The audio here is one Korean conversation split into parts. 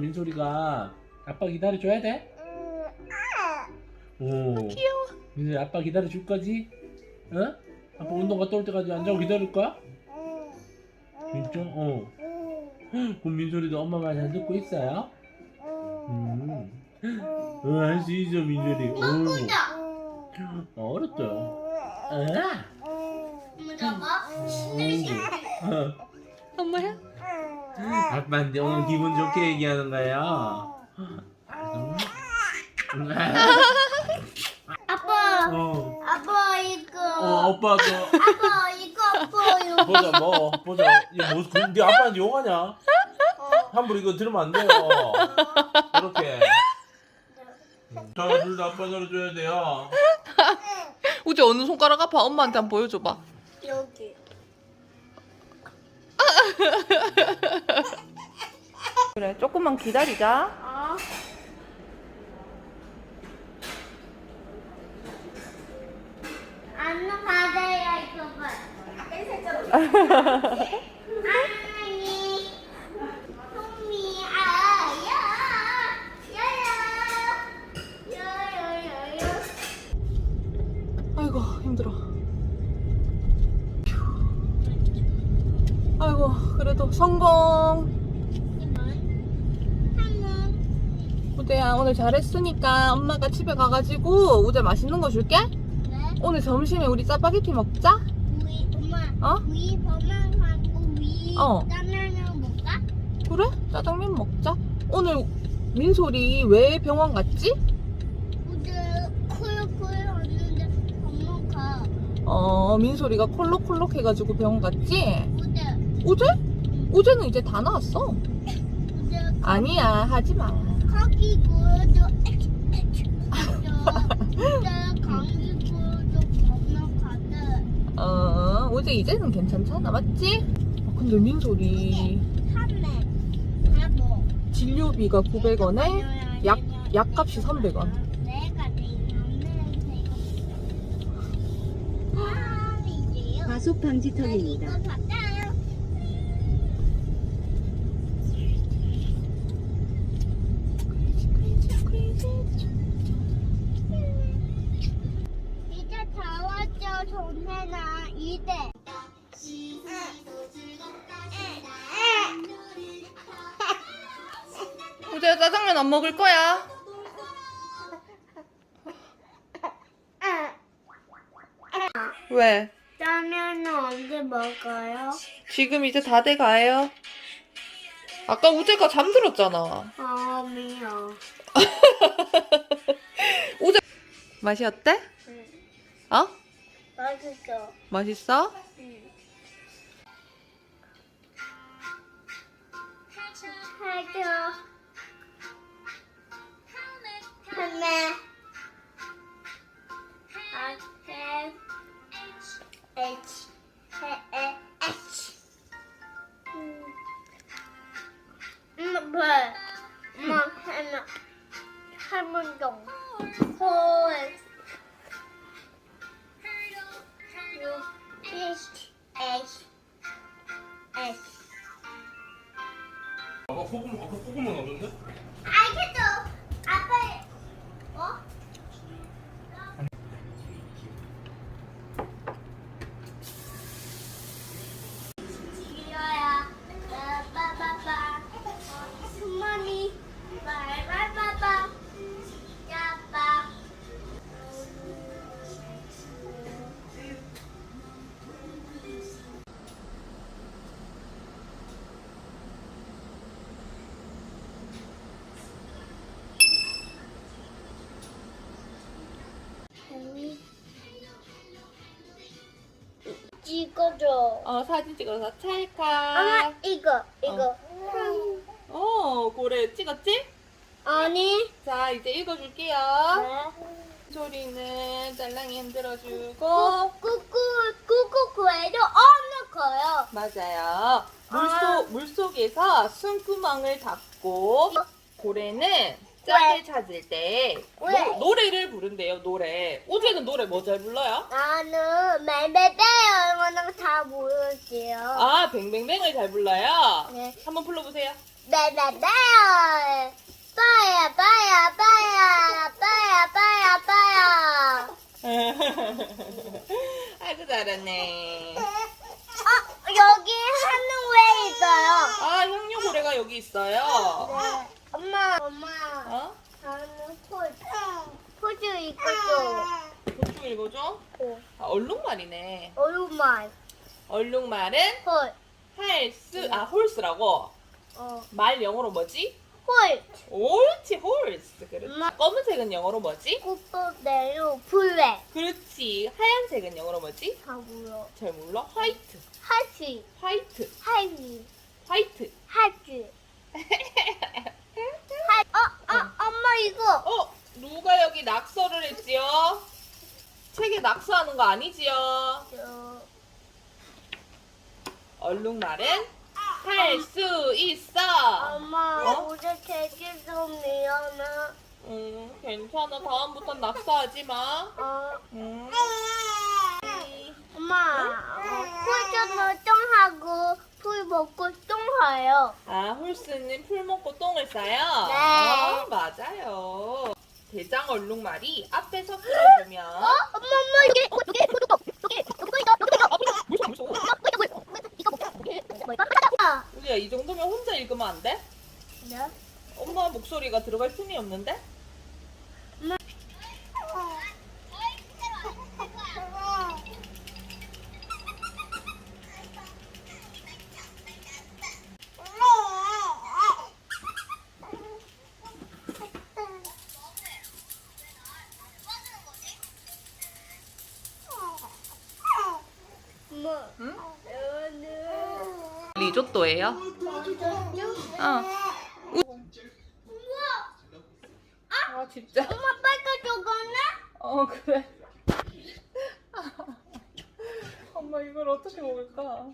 민소리가 아빠 기다려줘야 돼? 오. 귀여워. 민소리 아빠 기다려줄 거지? 응? 아빠 운동 갔다 올 때까지 안 자고 기다릴 거야? 진짜? 어. 그럼 민소리도 엄마 말 잘 듣고 있어요? 음. 어, 할수 있어, 민소리. 어, 어렵죠? 아. 어. 엄마야? 아빠한테 오늘 기분 좋게 얘기하는 거예요. 음. 아빠, 어. 아빠 이거. 어, 아빠도 아빠 이거 아빠요. 보자, 뭐, 보자. 얘 뭐, 그, 네 아빠한테 욕하냐? 어. 함부로 이거 들으면 안 돼요. 이렇게. 자, 둘다 아빠 들어줘야 돼요. 우재 어느 손가락 아파? 엄마한테 한번 보여줘봐. 여기. 그래, 조금만 기다리자. 어? 안 받아야 이거 봐. 아니, 아이고 그래도 성공. 우재야 오늘 잘했으니까 엄마가 집에 가가지고 우재 맛있는 거 줄게. 네? 오늘 점심에 우리 짜파게티 먹자. 우리 엄마. 어? 우리 범만 하고 우리 어. 짜면은 먹까? 그래? 짜장면 먹자. 오늘 민솔이 왜 병원 갔지? 코요코요 왔는데 엄마가 어 민솔이가 콜록콜록 해가지고 병원 갔지? 어제 어제? 어제는 이제 다 나왔어. 아니야 하지 마. 카기 보여줘 어 어제 이제는 괜찮잖아 맞지? 어, 근데 하고 진료비가 900원에 약 약값이 300원. 내가 내가 과속 방지턱입니다. 이거 봤어 이대. 우재야 짜장면 안 먹을 거야? 왜? 짜면은 언제 먹어요? 지금 이제 다 돼 가요. 아까 우재가 잠들었잖아. 아, 미워. 맛이 어때? 어? 맛있어. 맛있어? 해줘. 소금, 아까 소금은 없는데? 찍어줘. 어 사진 찍어서 엄마 찰칵. 이거 이거. 어 고래 찍었지? 아니. 자 이제 읽어줄게요. 네. 소리는 짤랑이 흔들어주고 꾸꾸 꾸꾸 구해도 없는 거요. 맞아요. 물속 아. 물속에서 숨구멍을 닫고 고래는 짝을 찾을 때 왜? 노, 노래를 부른대요. 노래. 어제는 노래 뭐 잘 불러요? 나는 멜베베 얼마나 다 모르지요. 아 뱅뱅뱅을 잘 불러요. 네. 한번 불러보세요. 네네네. 빠야 빠야 빠야 빠야 빠야 빠야. 아이고 잘하네. 어 여기 하는 왜 있어요? 아 형용 고래가 여기 있어요. 네. 엄마 엄마. 어? 나는 포즈 포즈 이거죠. 보충 읽어줘. 아, 얼룩말이네. 얼굴만 얼룩말은 홀. 할 수, 아 홀스라고. 어. 말 영어로 뭐지? 홀. 옳지 홀스. 그렇지. 엄마. 검은색은 영어로 뭐지? 꽃보대로 블랙. 그렇지. 하얀색은 영어로 뭐지? 하고요. 잘 몰라. 화이트. 하시. 화이트. 하이. 화이트. 하지. 하. 어, 어, 엄마 이거. 어? 누가 여기 낙서를 했지요? 책에 낙서하는 거 아니지요? 저, 얼룩말은 할 수 있어. 엄마 어? 되게 좀 미안해. 음, 괜찮아. 다음부턴 낙서하지 마. 어. 음. 엄마, 어, 풀좀 똥하고 풀 먹고 똥해요. 아, 홀스는 풀 먹고 똥을 싸요? 네. 어, 맞아요. 대장 얼룩말이 앞에서 끌어주면 어? 엄마, 엄마 무서워, 무서워. 이거 이거 이거 우리야, 이 정도면 혼자 읽으면 안 돼? 네? 엄마 목소리가 들어갈 틈이 없는데? 리조또예요? 어. 아, 진짜? 엄마 빨리 저거네? 어, 그래. 엄마, 이걸 어떻게 먹을까?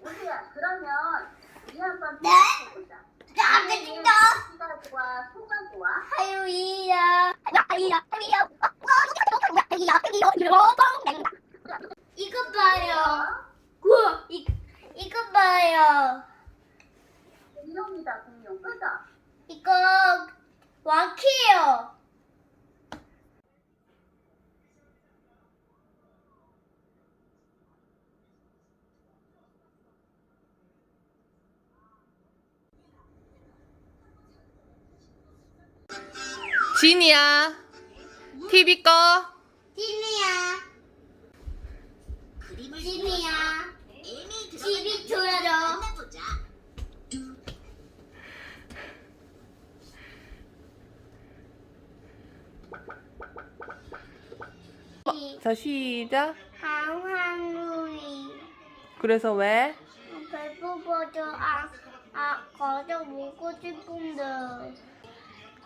우리야 그러면 우리 한번 네? 해보자. 나 진짜. 시가 좋아, 소가 좋아. 하유이야. 하유이야. 하유이야. 하유이야. 하유이야. 이거 봐요. 우와, 이, 이거 봐요. 공룡이다 공룡 그죠? 이거 와키요. 진이야. TV 꺼. 찐이야. 찐이야. 집이 줘야죠. 자, 시작. 항항루이. 그래서 왜? 배고파서 아, 아, 과자 먹고 싶은데.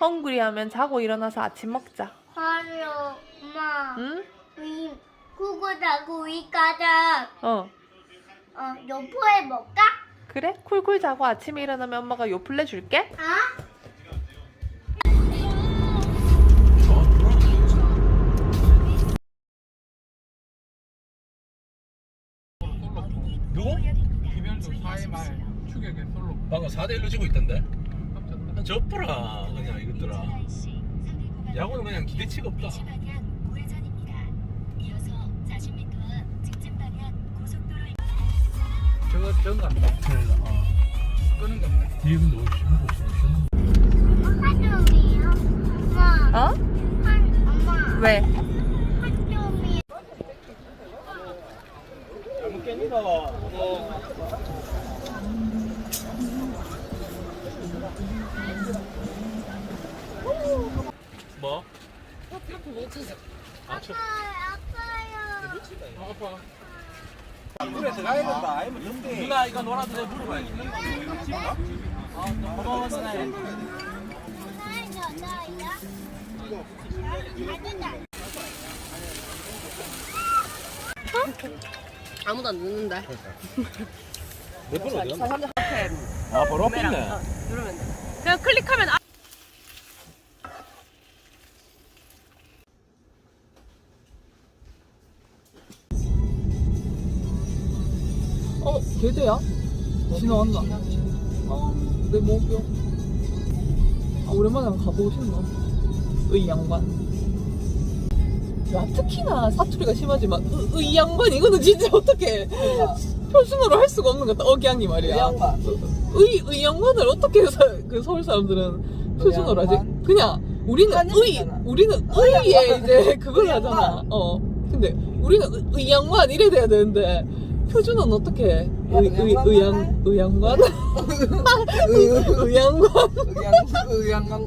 헝그리 하면 자고 일어나서 아침 먹자. 하루, 엄마. 응? 위, 그거 자고 위 가자. 어. 어, 요포에 먹까? 그래? 쿨쿨 자고 아침에 일어나면 엄마가 요플레 줄게. 아? 누구? 김현수 4회 말 추격에 솔로 방금 4대 1로 지고 있던데. 접어라 그냥 이것들아. 야구는 그냥 기대치가 없다. 저거 저거 간다. 어. 끄는 건데. 뒤에 근데 어디 하고 있어? 어? 한, 엄마. 왜? 한점이 뭐? 아무도 안 듣는데. 몇번 어디 갔나? 사람들 앞에 아 바로 앞에 있네. 누르면 돼. 그냥 클릭하면 아- 어, 걔대야? 지나왔나? 아, 내 목욕. 아, 오랜만에 한번 가보고 싶나? 의 양반. 야, 특히나 사투리가 심하지만, 의, 의 양반, 이거는 진짜 어떻게 표준어로 할 수가 없는 것 같다. 억양이 말이야. 양반. 의, 의 양반을 어떻게 사, 그 서울 사람들은 표준어로 하지? 양반? 그냥 우리는 의, 한국이잖아. 우리는 의에 이제 그걸 하잖아. 어. 근데 우리는 의, 의 양반 이래 돼야 되는데 표준어는 어떻게 해? 의, 의, 의, 양, 의 양반? 의 양반? 의양 의양강 의양강.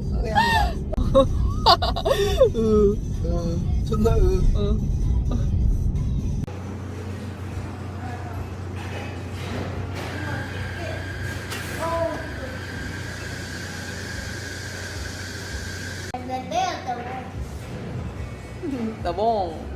으, 어, 존나 으. 어. 나봉.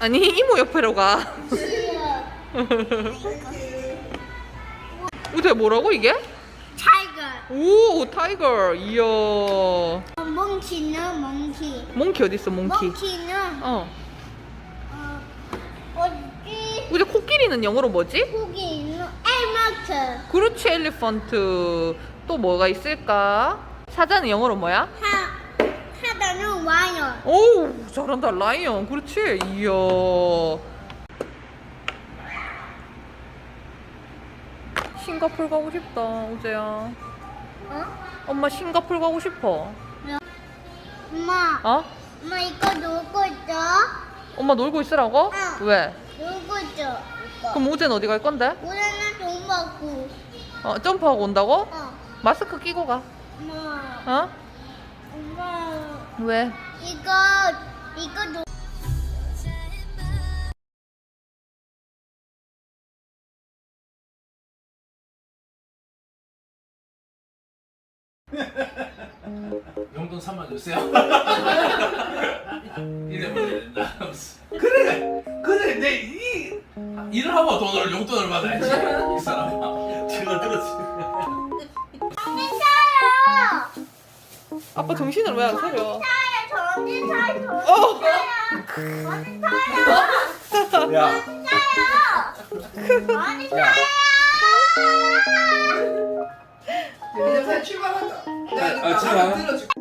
아니 이모 옆에로 가. 야. 우재 뭐라고 이게? 타이거. 오 타이거. 이야. 몽키는 몽키. 몽키 어디 있어 몽키? 몽키는 어. 어, 어디 우재 코끼리는 영어로 뭐지? 거기 있는 엘마트. 그렇지 엘리펀트. 또 뭐가 있을까? 사자는 영어로 뭐야? 하 와요. 오 잘한다 라이언 그렇지 이야 싱가폴 가고 싶다 우재야 어? 엄마 싱가폴 가고 싶어 엄마, 어? 엄마 이거 누구 있어? 엄마 놀고 있으라고? 응. 왜? 누구 있어? 이거. 그럼 우재는 어디 갈 건데? 우리는 돈 받고. 어, 점프하고 온다고? 어. 마스크 끼고 가 엄마, 어? 엄마 왜? 이거 이거 누 용돈 3만 주세요. 이래 버려야 된다. 그래, 그래, 내 이 일을 하고 돈을 용돈을 받아야지 이 사람 아빠 정신을 왜 안 차려. 정신 사요. 정신 어. 사요. 정신 사요. 야. 사요. 정신 사요. 이제 살 출발한다. 아, 출발. 들어줄게.